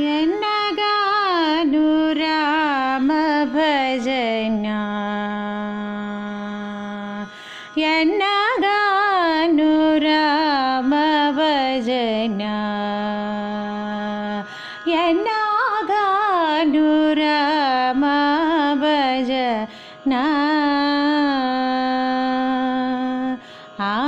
ಎನ್ನಗಾನು ರಾಮ ಭಜನ ಎನ್ನಗಾನು ರಾಮ ಭಜನ ಎನ್ನಗಾನು ರಾಮ ಭಜನ ಆ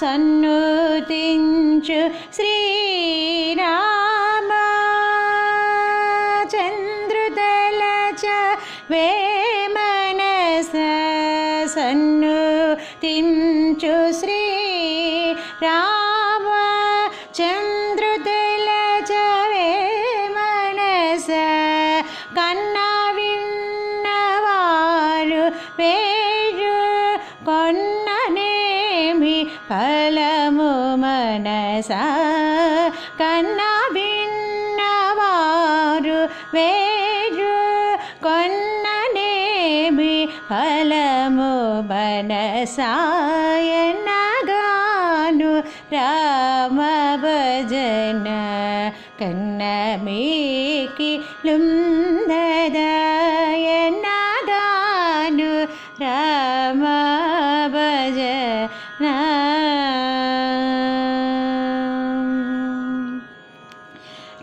సన్నుతించు శ్రీరామ. చంద్రుదలచ వేమనస సన్నుతించు శ్రీ फलमु मनसा। कन्ना भिन्नवारु कोन्ना कोन्ननेमि फलमु मनसायन्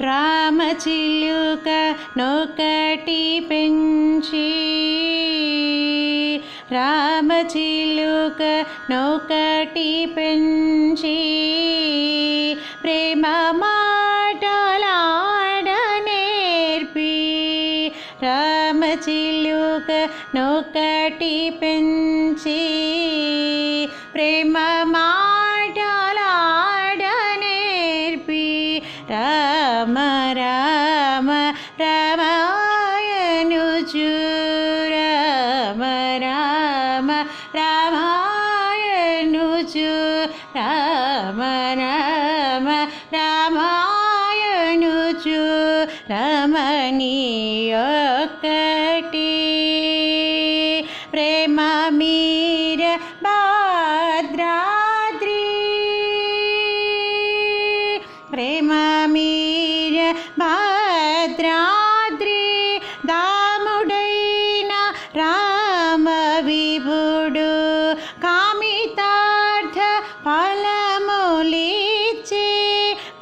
రామచిలుక నొకటి పెంచి రామచిలుక నొకటి పెంచి ప్రేమ మాటలాడ నేర్పి రామచిలుక నొకటి పెంచి. രാമ രാമ രാമായനുജു രാമ രാമ രാമായനുജു രാമ രാമ രാമായനുജു രമണീയൊക്കട്ടി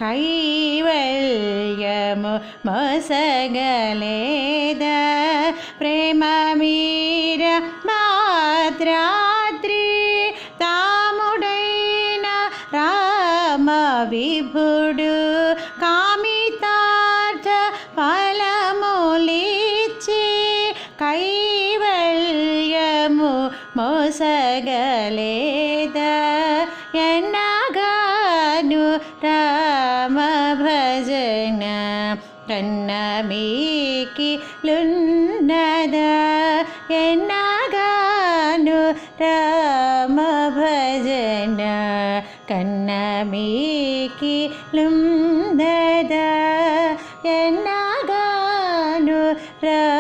కైవల్యము మొసగలేద ప్రేమ మీర మాద్రాద్రి తాముడైన రామ విభుడు కామితార్థ ఫలములిచ్చి కైవల్యము మోసగలేద ഭജന കണ്ണമീക്കിലുന്നത എന്നാകാനു രാമ ഭജന കണ്ണമീക്കിലുന്നത എന്നാകാനു രാമ